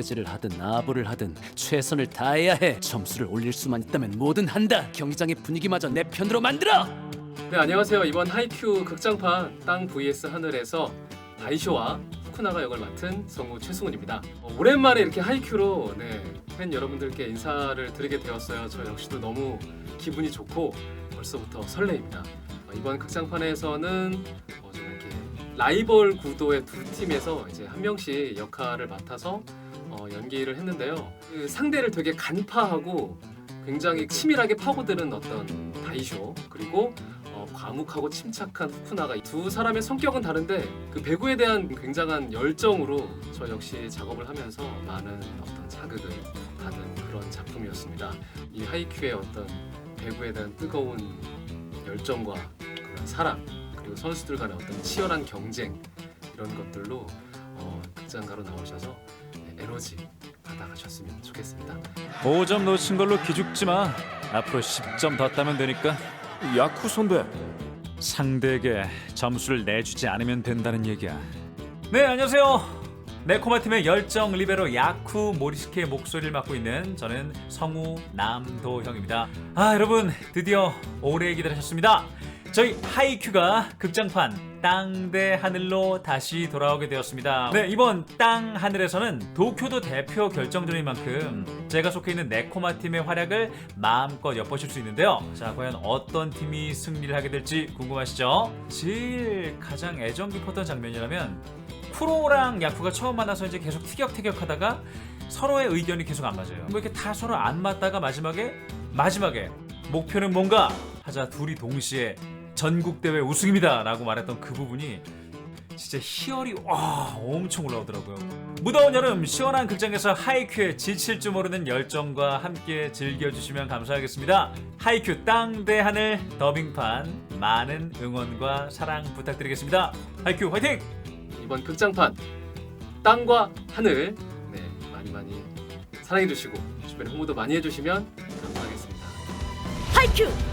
체질을 하든 아부를 하든 최선을 다해야 해. 점수를 올릴 수만 있다면 뭐든 한다. 경기장의 분위기마저 내 편으로 만들어. 네 안녕하세요 이번 하이큐 극장판 땅 vs 하늘에서 다이쇼와 후쿠나가 역을 맡은 성우 최승훈입니다 어, 오랜만에 이렇게 하이큐로 네, 팬 여러분들께 인사를 드리게 되었어요 저 역시도 너무 기분이 좋고 벌써부터 설레입니다 어, 이번 극장판에서는 어, 좀 이렇게 라이벌 구도의 두 팀에서 이제 한 명씩 역할을 맡아서 어, 연기를 했는데요 그 상대를 되게 간파하고 굉장히 치밀하게 파고드는 어떤 다이쇼 그리고 어, 과묵하고 침착한 후쿠나가 이두 사람의 성격은 다른데 그 배구에 대한 굉장한 열정으로 저 역시 작업을 하면서 많은 어떤 자극을 받은 그런 작품이었습니다. 이 하이큐의 어떤 배구에 대한 뜨거운 열정과 그런 사랑 그리고 선수들 간의 어떤 치열한 경쟁 이런 것들로 어, 극장가로 나오셔서 에너지 받아가셨으면 좋겠습니다. 5점 놓친 걸로 기죽지 마. 앞으로 10점 더 따면 되니까 야쿠 선배 상대에게 점수를 내주지 않으면 된다는 얘기야. 네, 안녕하세요. 네코마 팀의 열정 리베로 야쿠 모리스케의 목소리를 맡고 있는 저는 성우 남도형입니다. 아, 여러분 드디어 오래 기다리셨습니다. 저희 하이큐가 극장판 땅 대 하늘로 다시 돌아오게 되었습니다. 네, 이번 땅 하늘에서는 도쿄도 대표 결정전인 만큼 제가 속해 있는 네코마 팀의 활약을 마음껏 엿보실 수 있는데요. 자, 과연 어떤 팀이 승리를 하게 될지 궁금하시죠? 제일 가장 애정 깊었던 장면이라면 쿠로랑 야쿠가 처음 만나서 이제 계속 티격태격하다가 서로의 의견이 계속 안 맞아요. 뭐 이렇게 다 서로 안 맞다가 마지막에 마지막에 목표는 뭔가 하자 둘이 동시에 전국 대회 우승입니다 라고 말했던 그 부분이 진짜 희열이 와 엄청 올라오더라고요. 무더운 여름 시원한 극장에서 하이큐의 지칠 줄 모르는 열정과 함께 즐겨주시면 감사하겠습니다. 하이큐 땅대 하늘 더빙판 많은 응원과 사랑 부탁드리겠습니다. 하이큐 화이팅! 이번 극장판 땅과 하늘 네 많이 많이 사랑해 주시고 주변에 홍보도 많이 해주시면 감사하겠습니다. 하이큐 땅대